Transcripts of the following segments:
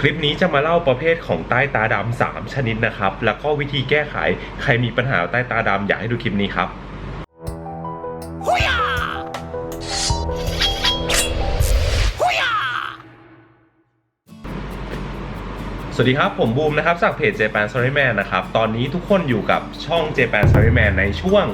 คลิปนี้จะมาเล่าประเภทของใต้ตาดำสามชนิดนะครับ แล้วก็วิธีแก้ไขใครมีปัญหาใต้ตาดำอยากให้ดูคลิปนี้ครับสวัสดีครับ ผมบูมนะครับจากเพจ Japan Salaryman นะครับ ตอนนี้ทุกคนอยู่กับช่อง Japan Salaryman ในช่วง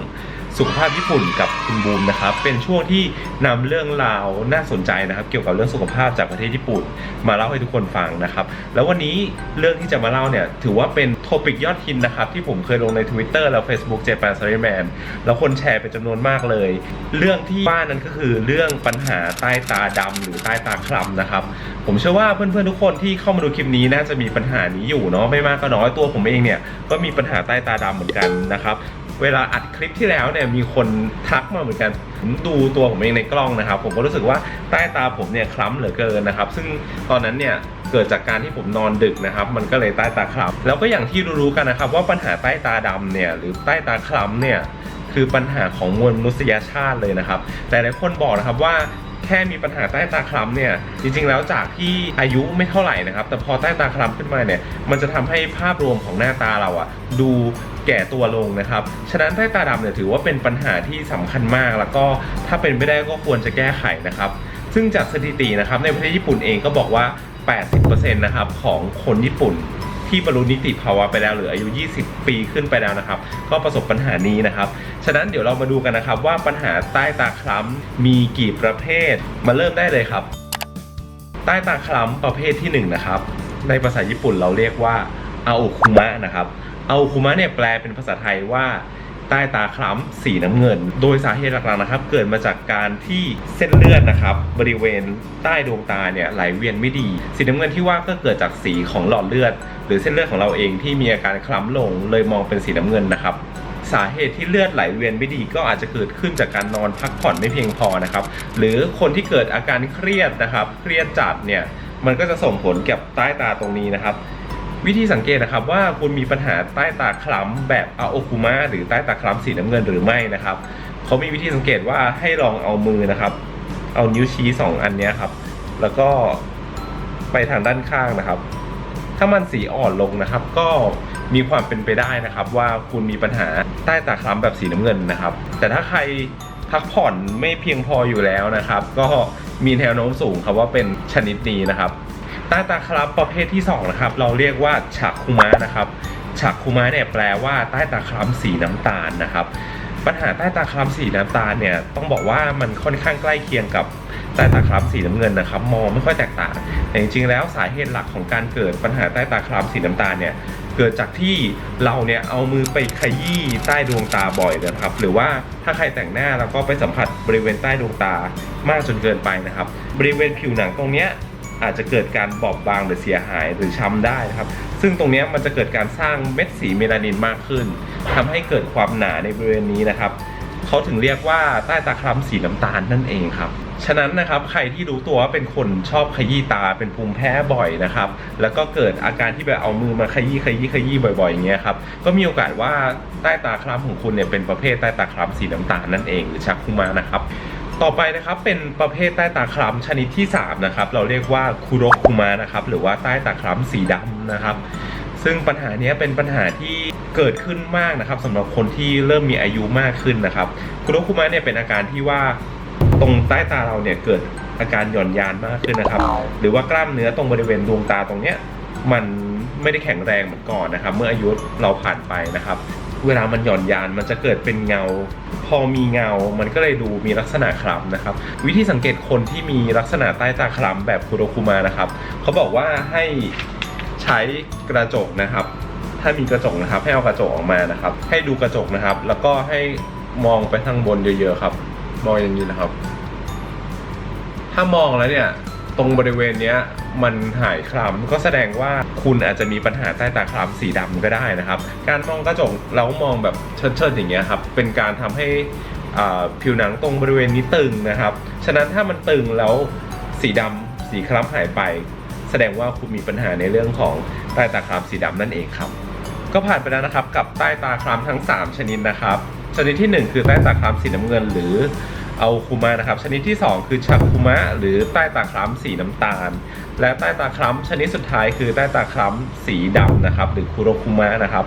สุขภาพญี่ปุ่นกับคุณบูมนะครับ เป็นช่วงที่นำเรื่องราวน่าสนใจนะครับ เกี่ยวกับเรื่องสุขภาพจากประเทศญี่ปุ่น มาเล่าให้ทุกคนฟังนะครับ แล้ววันนี้เรื่องที่จะมาเล่าเนี่ยถือว่าเป็นโทปิกยอดฮิตนะครับ ที่ผมเคยลงใน Twitter แล้ว Facebook Japan Salaryman แล้วคนแชร์เป็นจำนวนมากเลย เรื่องที่ว่านั้นก็คือเรื่องปัญหาใต้ตาดำหรือใต้ตาคล้ำนะครับ ผมเชื่อว่าเพื่อนๆทุกคนที่เข้ามาดูคลิปนี้น่าจะมีปัญหานี้อยู่เนาะไม่มากก็น้อยตัวผมเองเนี่ยก็มีปัญหาใต้ตาดำเหมือนกันนะครับ เวลาอัดคลิปที่แล้วเนี่ยมีคนทักมาเหมือนกันผมดูตัวผมเองในกล้องนะครับ ผมก็รู้สึกว่าใต้ตาผมเนี่ยคล้ำเหลือเกินนะครับ ซึ่งตอนนั้นเนี่ยเกิดจากการที่ผมนอนดึกนะครับ มันก็เลยใต้ตาคล้ำแล้วก็อย่างที่รู้ๆกันนะครับ ว่าปัญหาใต้ตาดำเนี่ยหรือใต้ตาคล้ำเนี่ยคือปัญหาของมวลมนุษยชาติเลยนะครับ แต่หลายคนบอกนะครับว่าแค่มีปัญหาใต้ตาคล้ำเนี่ยจริงๆแล้วจากที่อายุไม่เท่าไหร่นะครับ แต่พอใต้ตาคล้ำขึ้นมาเนี่ยมันจะทำให้ภาพรวมของหน้าตาเราอะดู แก่ตัวลงนะครับ ฉะนั้นใต้ตาดำเนี่ยถือว่าเป็นปัญหาที่สำคัญมาก แล้วก็ถ้าเป็นไม่ได้ก็ควรจะแก้ไขนะครับ ซึ่งจากสถิตินะครับในประเทศญี่ปุ่นเองก็บอกว่า 80%นะครับของคนญี่ปุ่นที่บรรลุนิติภาวะไปแล้วหรืออายุ 20 ปีขึ้นไปแล้วนะครับ ก็ประสบปัญหานี้นะครับ ฉะนั้นเดี๋ยวเรามาดูกันนะครับ ว่าปัญหาใต้ตาคล้ำมีกี่ประเภท มาเริ่มได้เลยครับ ใต้ตาคล้ำประเภทที่หนึ่งนะครับในภาษาญี่ปุ่นเราเรียกว่าอาโอคุมะนะครับ เอาคุมะเนี่ยแปลเป็นภาษาไทยว่าใต้ตาคล้ำสีน้ำเงิน โดยสาเหตุหลักๆนะครับ เกิดมาจากการที่เส้นเลือดนะครับ บริเวณใต้ดวงตาเนี่ยไหลเวียนไม่ดี สีน้ำเงินที่ว่าก็เกิดจากสีของหลอดเลือด หรือเส้นเลือดของเราเองที่มีอาการคล้ำลงเลยมองเป็นสีน้ำเงินนะครับสาเหตุที่เลือดไหลเวียนไม่ดีก็อาจจะเกิดขึ้นจากการนอนพักผ่อนไม่เพียงพอนะครับ หรือคนที่เกิดอาการเครียดนะครับ เครียดจัดเนี่ยมันก็จะส่งผลกับใต้ตาตรงนี้นะครับ วิธีสังเกตนะครับว่าคุณมีปัญหาใต้ตาคล้ำแบบอาโอคุมะหรือใต้ตาคล้ำสีน้ำเงินหรือไม่นะครับเขามีวิธีสังเกตว่าให้ลองเอามือนะครับ เอานิ้วชี้สองอันนี้ครับ แล้วก็ไปทางด้านข้างนะครับ ถ้ามันสีอ่อนลงนะครับ ก็มีความเป็นไปได้นะครับ ว่าคุณมีปัญหาใต้ตาคล้ำแบบสีน้ำเงินนะครับ แต่ถ้าใครพักผ่อนไม่เพียงพออยู่แล้วนะครับ ก็มีแนวโน้มสูงครับว่าเป็นชนิดนี้นะครับ ใต้ตาคล้ำประเภทที่2นะครับ เราเรียกว่าฉากคุมะนะครับฉากคุมะเนี่ยแปลว่าใต้ตาคล้ำสีน้ำตาลนะครับ ปัญหาใต้ตาคล้ำสีน้ำตาลเนี่ยต้องบอกว่ามันค่อนข้างใกล้เคียงกับใต้ตาคล้ำสีน้ำเงินนะครับ มองไม่ค่อยแตกต่างแต่จริงๆแล้วสาเหตุหลักของการเกิดปัญหาใต้ตาคล้ำสีน้ำตาลเนี่ยเกิดจากที่เราเนี่ยเอามือไปขยี้ใต้ดวงตาบ่อยนะครับ หรือว่าถ้าใครแต่งหน้าแล้วก็ไปสัมผัสบริเวณใต้ดวงตามากจนเกินไปนะครับ บริเวณผิวหนังตรงเนี้ย อาจจะเกิดการบอบบางหรือเสียหายหรือช้ำได้นะครับ ซึ่งตรงนี้มันจะเกิดการสร้างเม็ดสีเมลานินมากขึ้นทำให้เกิดความหนาในบริเวณนี้นะครับเขาถึงเรียกว่าใต้ตาคล้ำสีน้ำตาลนั่นเองครับ ฉะนั้นนะครับใครที่รู้ตัวว่าเป็นคนชอบขยี้ตาเป็นภูมิแพ้บ่อยนะครับ แล้วก็เกิดอาการที่แบบเอามือมาขยี้ขยี้ขยี้บ่อยๆอย่างเงี้ยครับ ก็มีโอกาสว่าใต้ตาคล้ำของคุณเนี่ยเป็นประเภทใต้ตาคล้ำสีน้ำตาลนั่นเองหรือชักคุมานะครับ ต่อไปนะครับเป็นประเภทใต้ตาคล้ำชนิดที่ 3 นะครับ เราเรียกว่าคุโรคุมะนะครับ หรือว่าใต้ตาคล้ำสีดำนะครับ ซึ่งปัญหานี้เป็นปัญหาที่เกิดขึ้นมากนะครับสำหรับคนที่เริ่มมีอายุมากขึ้นนะครับคุโรคุมะเนี่ยเป็นอาการที่ว่าตรงใต้ตาเราเนี่ยเกิดอาการหย่อนยานมากขึ้นนะครับ หรือว่ากล้ามเนื้อตรงบริเวณดวงตาตรงเนี้ยมันไม่ได้แข็งแรงเหมือนก่อนนะครับ เมื่ออายุเราผ่านไปนะครับ เวลามันหย่อนยานมันจะเกิดเป็นเงา พอมีเงา มันก็เลยดูมีลักษณะคล้ำนะครับ วิธีสังเกตคนที่มีลักษณะใต้ตาคล้ำแบบคุโรคุมานะครับ เขาบอกว่าให้ใช้กระจกนะครับ ถ้ามีกระจกนะครับ ให้เอากระจกออกมานะครับ ให้ดูกระจกนะครับ แล้วก็ให้มองไปทางบนเยอะๆครับ มองอย่างนี้นะครับ ถ้ามองแล้วเนี่ย ตรงบริเวณเนี้ย มันหายคล้ำก็แสดงว่าคุณอาจจะมีปัญหาใต้ตาคล้ำสีดำก็ได้นะครับ การมองกระจกแล้วมองแบบเชิดๆอย่างเงี้ยครับเป็นการทำให้ผิวหนังตรงบริเวณนี้ตึงนะครับ ฉะนั้นถ้ามันตึงแล้วสีดำสีคล้ำหายไป แสดงว่าคุณมีปัญหาในเรื่องของใต้ตาคล้ำสีดำนั่นเองครับ ก็ผ่านไปแล้วนะครับกับใต้ตาคล้ำทั้ง 3 ชนิดนะครับ ชนิดที่ 1 คือใต้ตาคล้ำสีน้ำเงินหรือ เอาคุมะนะครับ ชนิดที่ 2 คือชักคุมะหรือใต้ตาคล้ำสีน้ำตาล และใต้ตาคล้ำชนิดสุดท้ายคือใต้ตาคล้ำสีดำนะครับ หรือคุโรคุมะนะครับ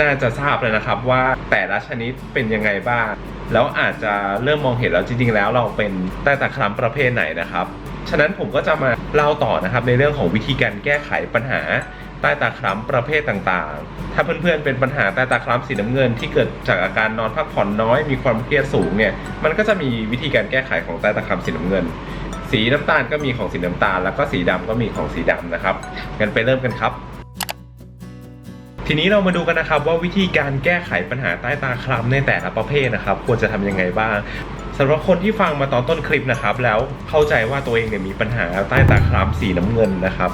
น่าจะทราบเลยนะครับว่าแต่ละชนิดเป็นยังไงบ้าง แล้วอาจจะเริ่มมองเห็นแล้วจริงๆแล้วเราเป็นใต้ตาคล้ำประเภทไหนนะครับ ฉะนั้นผมก็จะมาเล่าต่อนะครับในเรื่องของวิธีการแก้ไขปัญหาใต้ตาคล้ำประเภทต่างๆ ถ้าเพื่อนๆเป็นปัญหาใต้ตาคล้ำสีน้ำเงิน ที่เกิดจากอาการนอนพักผ่อนน้อยมีความเครียดสูงเนี่ย มันก็จะมีวิธีการแก้ไขของใต้ตาคล้ำสีน้ำเงิน สีน้ำตาลก็มีของสีน้ำตาล แล้วก็สีดำก็มีของสีดำนะครับงั้นไปเริ่มกันครับทีนี้เรามาดูกันนะครับว่าวิธีการแก้ไขปัญหาใต้ตาคล้ำในแต่ละประเภทนะครับ ควรจะทำยังไงบ้าง สำหรับคนที่ฟังมาตอนต้นคลิปนะครับ แล้วเข้าใจว่าตัวเองเนี่ยมีปัญหาใต้ตาคล้ำสีน้ำเงินนะครับ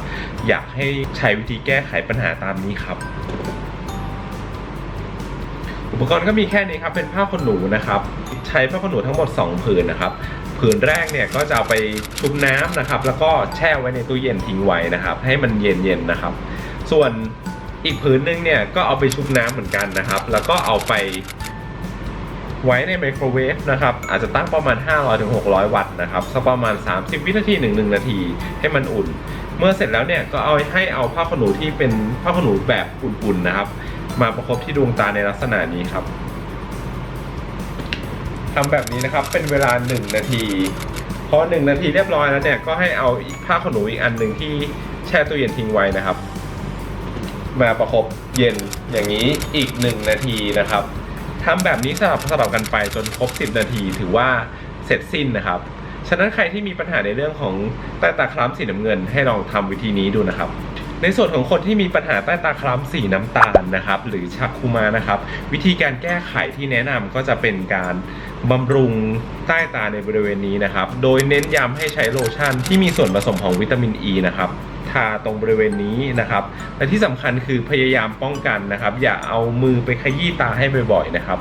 อยากให้ใช้วิธีแก้ไขปัญหาตามนี้ครับ อุปกรณ์ก็มีแค่นี้ครับ เป็นผ้าขนหนูนะครับ ใช้ผ้าขนหนูทั้งหมด 2 ผืนนะครับผืนแรกเนี่ยก็จะเอาไปชุบน้ำนะครับ แล้วก็แช่ไว้ในตู้เย็นทิ้งไว้นะครับ ให้มันเย็นๆนะครับ ส่วนอีกผืนหนึงเนี่ยก็เอาไปชุบน้ำเหมือนกันนะครับ แล้วก็เอาไป ไว้ในไมโครเวฟนะครับอาจจะตั้งประมาณ 500-600 วัตต์นะครับสักประมาณ 30 วินาที1นาที ให้มันอุ่น เมื่อเสร็จแล้วเนี่ยก็เอาให้เอาผ้าขนหนูที่เป็นผ้าขนหนูแบบอุ่นๆนะครับ มาประคบที่ดวงตาในลักษณะนี้ครับทำแบบนี้นะครับเป็นเวลา 1 นาทีพอ1นาทีเรียบร้อยแล้วเนี่ยก็ให้เอาผ้าขนหนูอีกอันหนึ่งที่แช่ตู้เย็นทิ้งไว้นะครับ มาประคบเย็นอย่างนี้อีก1นาทีนะครับ ทำแบบนี้สลับสลับกันไปจนครบ 10 นาทีถือว่าเสร็จสิ้นนะครับ ฉะนั้นใครที่มีปัญหาในเรื่องของใต้ตาคล้ำสีน้ำเงิน ให้ลองทำวิธีนี้ดูนะครับ ในส่วนของคนที่มีปัญหาใต้ตาคล้ำสีน้ำตาลนะครับ หรือชักคุมานะครับ วิธีการแก้ไขที่แนะนำก็จะเป็นการบำรุงใต้ตาในบริเวณนี้นะครับ โดยเน้นย้ำให้ใช้โลชั่นที่มีส่วนผสมของวิตามินอ e ีนะครับ ทาตรงบริเวณนี้นะครับ และที่สำคัญคือพยายามป้องกันนะครับ อย่าเอามือไปขยี้ตาให้บ่อยๆนะครับ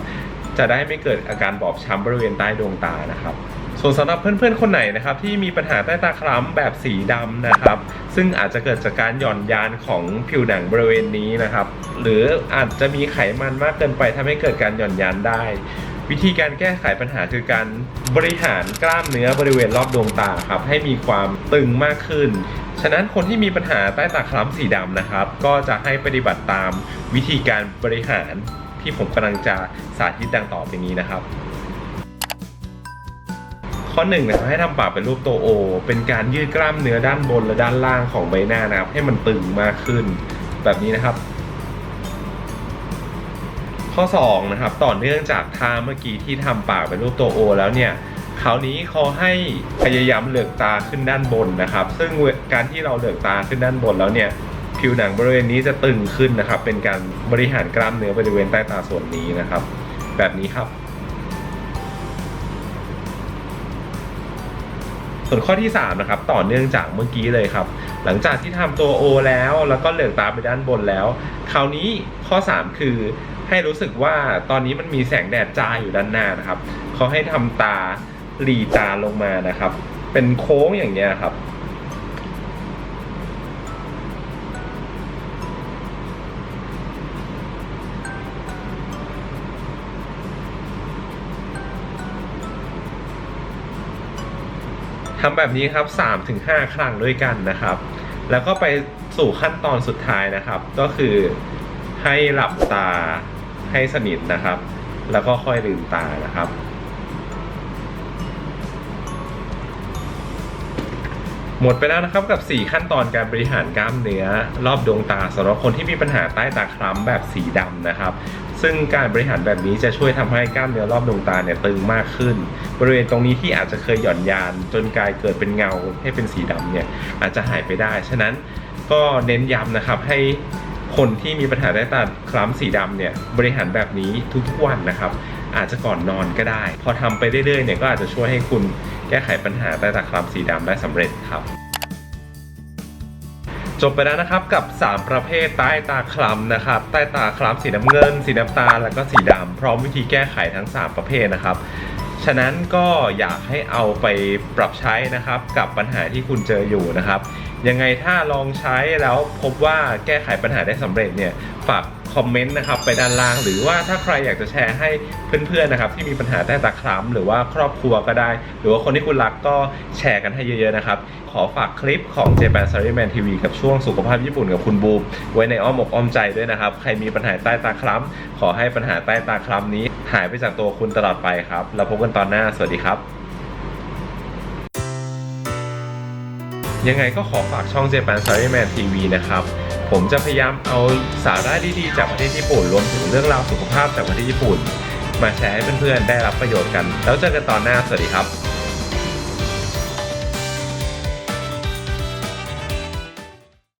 จะได้ไม่เกิดอาการบอบช้ำบริเวณใต้ดวงตานะครับส่วนสำหรับเพื่อนๆ คนไหนนะครับที่มีปัญหาใต้ตาคล้ำแบบสีดำนะครับ ซึ่งอาจจะเกิดจากการหย่อนยานของผิวหนังบริเวณนี้นะครับ หรืออาจจะมีไขมันมากเกินไปทำให้เกิดการหย่อนยานได้ วิธีการแก้ไขปัญหาคือการบริหารกล้ามเนื้อบริเวณรอบดวงตาครับให้มีความตึงมากขึ้น ฉะนั้นคนที่มีปัญหาใต้ตาคล้ำสีดำนะครับ ก็จะให้ปฏิบัติตามวิธีการบริหารที่ผมกำลังจะสาธิตดังต่อไปนี้นะครับ ข้อหนึ่งนะครับให้ทำปากเป็นรูปตัวโอ เป็นการยืดกล้ามเนื้อด้านบนและด้านล่างของใบหน้านะครับ ให้มันตึงมากขึ้นแบบนี้นะครับ ข้อ2นะครับต่อเนื่องจากท่าเมื่อกี้ที่ทำปากเป็นรูปตัวโอ แล้วเนี่ย คราวนี้เขาให้พยายามเหลือกตาขึ้นด้านบนนะครับ ซึ่งการที่เราเหลือกตาขึ้นด้านบนแล้วเนี่ยผิวหนังบริเวณนี้จะตึงขึ้นนะครับ เป็นการบริหารกล้ามเนื้อบริเวณใต้ตาส่วนนี้นะครับ แบบนี้ครับ ส่วนข้อที่ 3 นะครับ ต่อเนื่องจากเมื่อกี้เลยครับ หลังจากที่ทำตัว O แล้ว แล้วก็เหลือกตาไปด้านบนแล้ว คราวนี้ข้อ 3 คือให้รู้สึกว่าตอนนี้มันมีแสงแดดจ้าอยู่ด้านหน้านะครับเขาให้ทำตา หลีตาลงมานะครับ เป็นโค้งอย่างเงี้ยครับ ทำแบบนี้ครับ 3-5 ครั้งด้วยกันนะครับ แล้วก็ไปสู่ขั้นตอนสุดท้ายนะครับ ก็คือให้หลับตาให้สนิทนะครับ แล้วก็ค่อยลืมตานะครับ หมดไปแล้วนะครับกับ 4 ขั้นตอนการบริหารกล้ามเนื้อ รอบดวงตาสำหรับคนที่มีปัญหาใต้ตาคล้ำแบบสีดำนะครับ ซึ่งการบริหารแบบนี้จะช่วยทำให้กล้ามเนื้อรอบดวงตาเนี่ยตึงมากขึ้น บริเวณตรงนี้ที่อาจจะเคยหย่อนยาน จนกลายเกิดเป็นเงาให้เป็นสีดำเนี่ยอาจจะหายไปได้ ฉะนั้นก็เน้นย้ำนะครับให้คนที่มีปัญหาใต้ตาคล้ำสีดำเนี่ยบริหารแบบนี้ทุกๆวันนะครับ อาจจะก่อนนอนก็ได้ พอทำไปเรื่อยๆเนี่ยก็อาจจะช่วยให้คุณ แก้ไขปัญหาใต้ตาคล้ำสีดำได้สำเร็จครับ จบไปแล้วนะครับกับ 3 ประเภทใต้ตาคล้ำนะครับ ใต้ตาคล้ำสีน้ำเงิน สีน้ำตาลแล้วก็สีดำพร้อมวิธีแก้ไขทั้ง 3 ประเภทนะครับฉะนั้นก็อยากให้เอาไปปรับใช้นะครับกับปัญหาที่คุณเจออยู่นะครับ ยังไงถ้าลองใช้แล้วพบว่าแก้ไขปัญหาได้สำเร็จเนี่ยฝากคอมเมนต์นะครับไปด้านล่าง หรือว่าถ้าใครอยากจะแชร์ให้เพื่อนๆนะครับ ที่มีปัญหาใต้ตาคล้ำหรือว่าครอบครัวก็ได้ หรือว่าคนที่คุณรักก็แชร์กันให้เยอะๆนะครับ ขอฝากคลิปของ Japan Salaryman TV กับช่วงสุขภาพญี่ปุ่นกับคุณบูมไว้ในอ้อมอกอ้อมใจด้วยนะครับ ใครมีปัญหาใต้ตาคล้ำขอให้ปัญหาใต้ตาคล้ำนี้ หายไปจากตัวคุณตลอดไปครับ แล้วพบกันตอนหน้าสวัสดีครับ ยังไงก็ขอฝากช่อง Japan Salaryman TV นะครับ ผมจะพยายามเอาสาระดีๆ จากประเทศญี่ปุ่น รวมถึงเรื่องราวสุขภาพจากประเทศญี่ปุ่น มาแชร์ให้เพื่อนๆ ได้รับประโยชน์กัน แล้วเจอกันตอนหน้า สวัสดีครับ